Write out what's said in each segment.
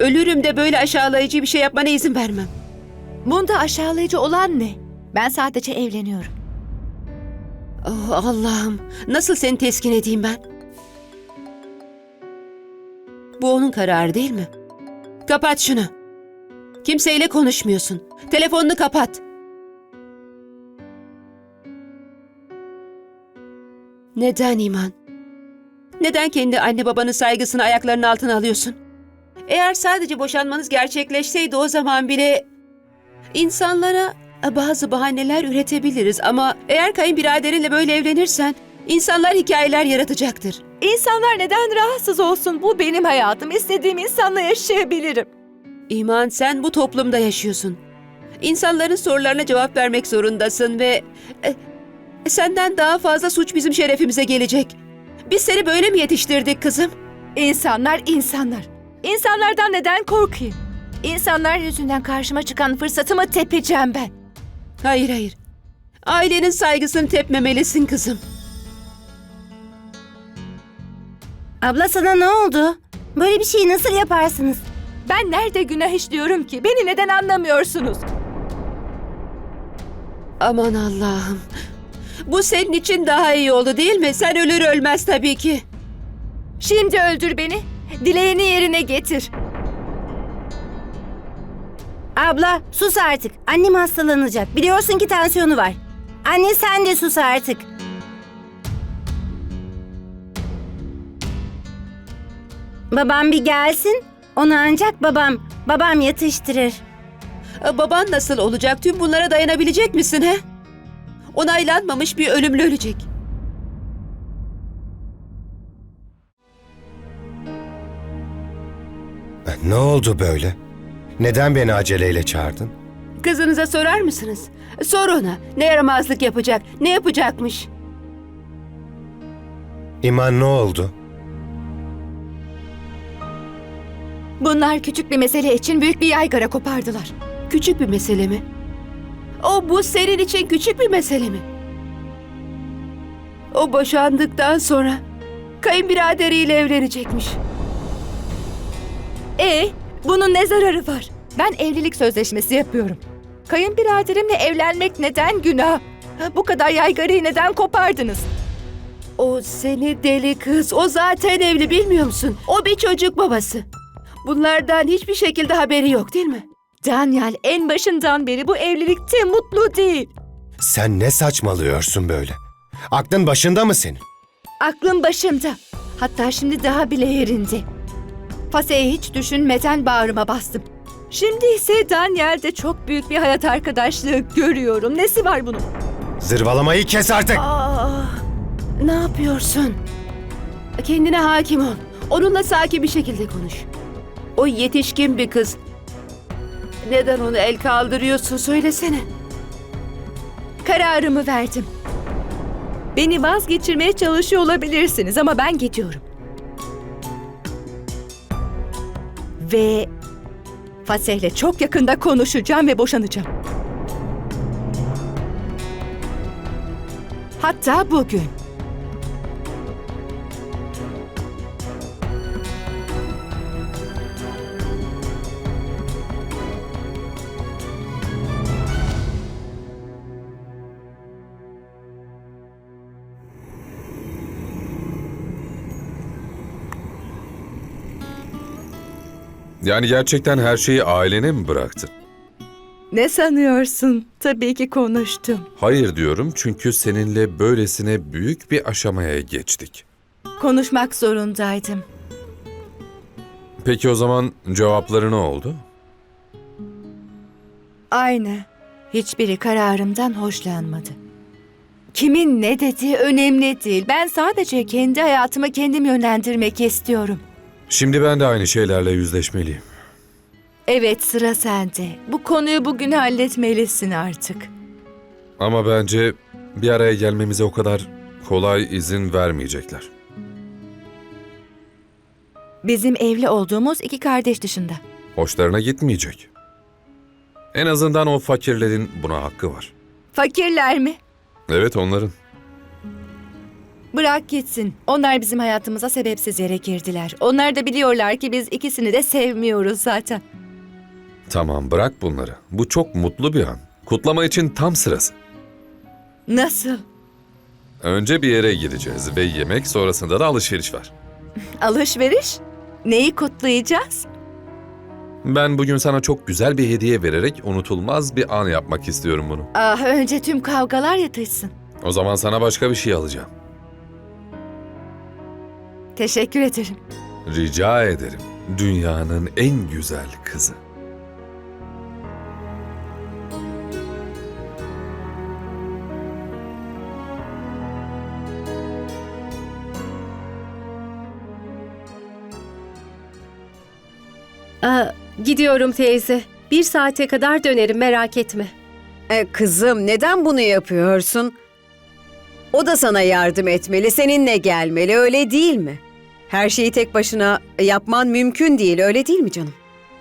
Ölürüm de böyle aşağılayıcı bir şey yapmana izin vermem. Bunda aşağılayıcı olan ne? Ben sadece evleniyorum. Oh Allah'ım, nasıl seni teskin edeyim ben? Bu onun kararı değil mi? Kapat şunu. Kimseyle konuşmuyorsun. Telefonunu kapat. Neden İman? Neden kendi anne babanın saygısını ayaklarının altına alıyorsun? Eğer sadece boşanmanız gerçekleşseydi o zaman bile insanlara bazı bahaneler üretebiliriz ama eğer kayınbiraderinle böyle evlenirsen insanlar hikayeler yaratacaktır. İnsanlar neden rahatsız olsun? Bu benim hayatım. İstediğim insanla yaşayabilirim. İman sen bu toplumda yaşıyorsun. İnsanların sorularına cevap vermek zorundasın ve e, senden daha fazla suç bizim şerefimize gelecek. Biz seni böyle mi yetiştirdik kızım? İnsanlar insanlar. İnsanlardan neden korkayım? İnsanlar yüzünden karşıma çıkan fırsatımı tepeceğim ben. Hayır hayır. Ailenin saygısını tepmemelisin kızım. Abla sana ne oldu? Böyle bir şeyi nasıl yaparsınız? Ben nerede günah işliyorum ki? Beni neden anlamıyorsunuz? Aman Allah'ım. Bu senin için daha iyi oldu değil mi? Sen ölür ölmez tabii ki. Şimdi öldür beni. Dileğini yerine getir. Abla sus artık. Annem hastalanacak. Biliyorsun ki tansiyonu var. Anne sen de sus artık. Babam bir gelsin. Onu ancak babam, babam yatıştırır. E, Baban nasıl olacak? Tüm bunlara dayanabilecek misin he? Onaylanmamış bir ölümle ölecek. Ne oldu böyle? Neden beni aceleyle çağırdın? Kızınıza sorar mısınız? Sor ona. Ne yaramazlık yapacak? Ne yapacakmış? İman ne oldu? Bunlar küçük bir mesele için büyük bir yaygara kopardılar. Küçük bir mesele mi? O bu senin için küçük bir mesele mi? O boşandıktan sonra kayınbiraderiyle evlenecekmiş. E, bunun ne zararı var? Ben evlilik sözleşmesi yapıyorum. Kayınbiraderimle evlenmek neden günah? Bu kadar yaygarayı neden kopardınız? O seni deli kız. O zaten evli bilmiyor musun? O bir çocuk babası. Bunlardan hiçbir şekilde haberi yok değil mi? Daniel en başından beri bu evlilikte mutlu değil. Sen ne saçmalıyorsun böyle? Aklın başında mı senin? Aklım başımda. Hatta şimdi daha bile yerinde. Fase'yi hiç düşünmeden bağrıma bastım. Şimdi ise Daniel'de çok büyük bir hayat arkadaşlığı görüyorum. Nesi var bunun? Zırvalamayı kes artık! Aa, ne yapıyorsun? Kendine hakim ol. Onunla sakin bir şekilde konuş. O yetişkin bir kız. Neden onu el kaldırıyorsun söylesene. Kararımı verdim. Beni vazgeçirmeye çalışıyor olabilirsiniz ama ben gidiyorum. Ve Faseh'le çok yakında konuşacağım ve boşanacağım. Hatta bugün. Yani gerçekten her şeyi ailene mi bıraktın? Ne sanıyorsun? Tabii ki konuştum. Hayır diyorum çünkü seninle böylesine büyük bir aşamaya geçtik. Konuşmak zorundaydım. Peki o zaman cevapları ne oldu? Aynı. Hiçbiri kararımdan hoşlanmadı. Kimin ne dediği önemli değil. Ben sadece kendi hayatımı kendim yönlendirmek istiyorum. Şimdi ben de aynı şeylerle yüzleşmeliyim. Evet sıra sende. Bu konuyu bugün halletmelisin artık. Ama bence bir araya gelmemize o kadar kolay izin vermeyecekler. Bizim evli olduğumuz iki kardeş dışında. Hoşlarına gitmeyecek. En azından o fakirlerin buna hakkı var. Fakirler mi? Evet onların. Bırak gitsin. Onlar bizim hayatımıza sebepsiz yere girdiler. Onlar da biliyorlar ki biz ikisini de sevmiyoruz zaten. Tamam bırak bunları. Bu çok mutlu bir an. Kutlama için tam sırası. Nasıl? Önce bir yere gideceğiz ve yemek sonrasında da alışveriş var. Alışveriş? Neyi kutlayacağız? Ben bugün sana çok güzel bir hediye vererek unutulmaz bir an yapmak istiyorum bunu. Ah önce tüm kavgalar yatışsın. O zaman sana başka bir şey alacağım. Teşekkür ederim. Rica ederim. Dünyanın en güzel kızı. Aa, gidiyorum teyze. Bir saate kadar dönerim merak etme. E, kızım neden bunu yapıyorsun? O da sana yardım etmeli, seninle gelmeli öyle değil mi? Her şeyi tek başına yapman mümkün değil öyle değil mi canım?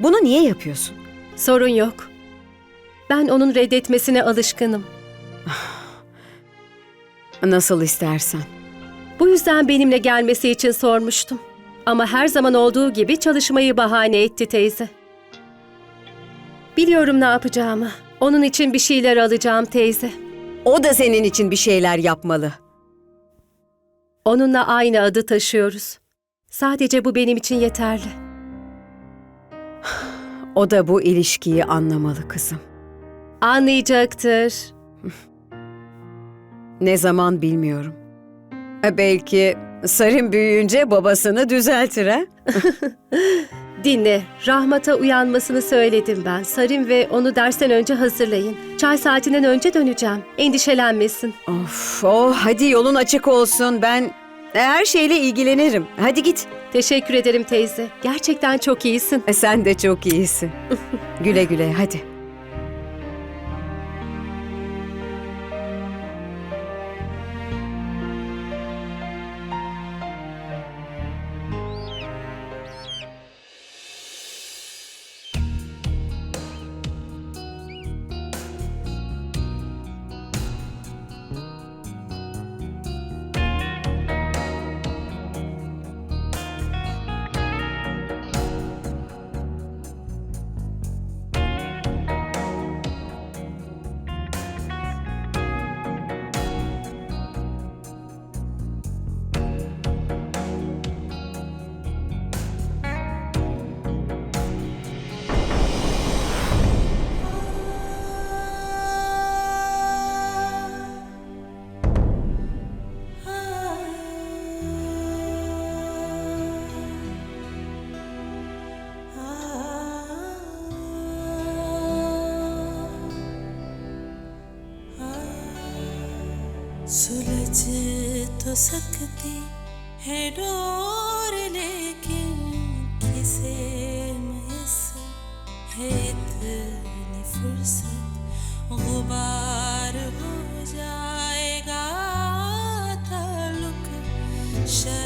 Bunu niye yapıyorsun? Sorun yok. Ben onun reddetmesine alışkınım. Nasıl istersen. Bu yüzden benimle gelmesi için sormuştum. Ama her zaman olduğu gibi çalışmayı bahane etti teyze. Biliyorum ne yapacağımı. Onun için bir şeyler alacağım teyze. O da senin için bir şeyler yapmalı. Onunla aynı adı taşıyoruz. Sadece bu benim için yeterli. O da bu ilişkiyi anlamalı kızım. Anlayacaktır. Ne zaman bilmiyorum. E, belki Sarin büyüyünce babasını düzeltir ha? Dinle, Rahmat'a uyanmasını söyledim ben. Sarin ve onu dersten önce hazırlayın. Çay saatinden önce döneceğim. Endişelenmesin. Of, oh, hadi yolun açık olsun. Ben her şeyle ilgilenirim. Hadi git. Teşekkür ederim teyze. Gerçekten çok iyisin. E, sen de çok iyisin. güle güle hadi. सुलझ तो सकती है डोर, लेकिन किसे मैस है इतनी फुर्सत? गुबार हो जाएगा ताल्लुक शरार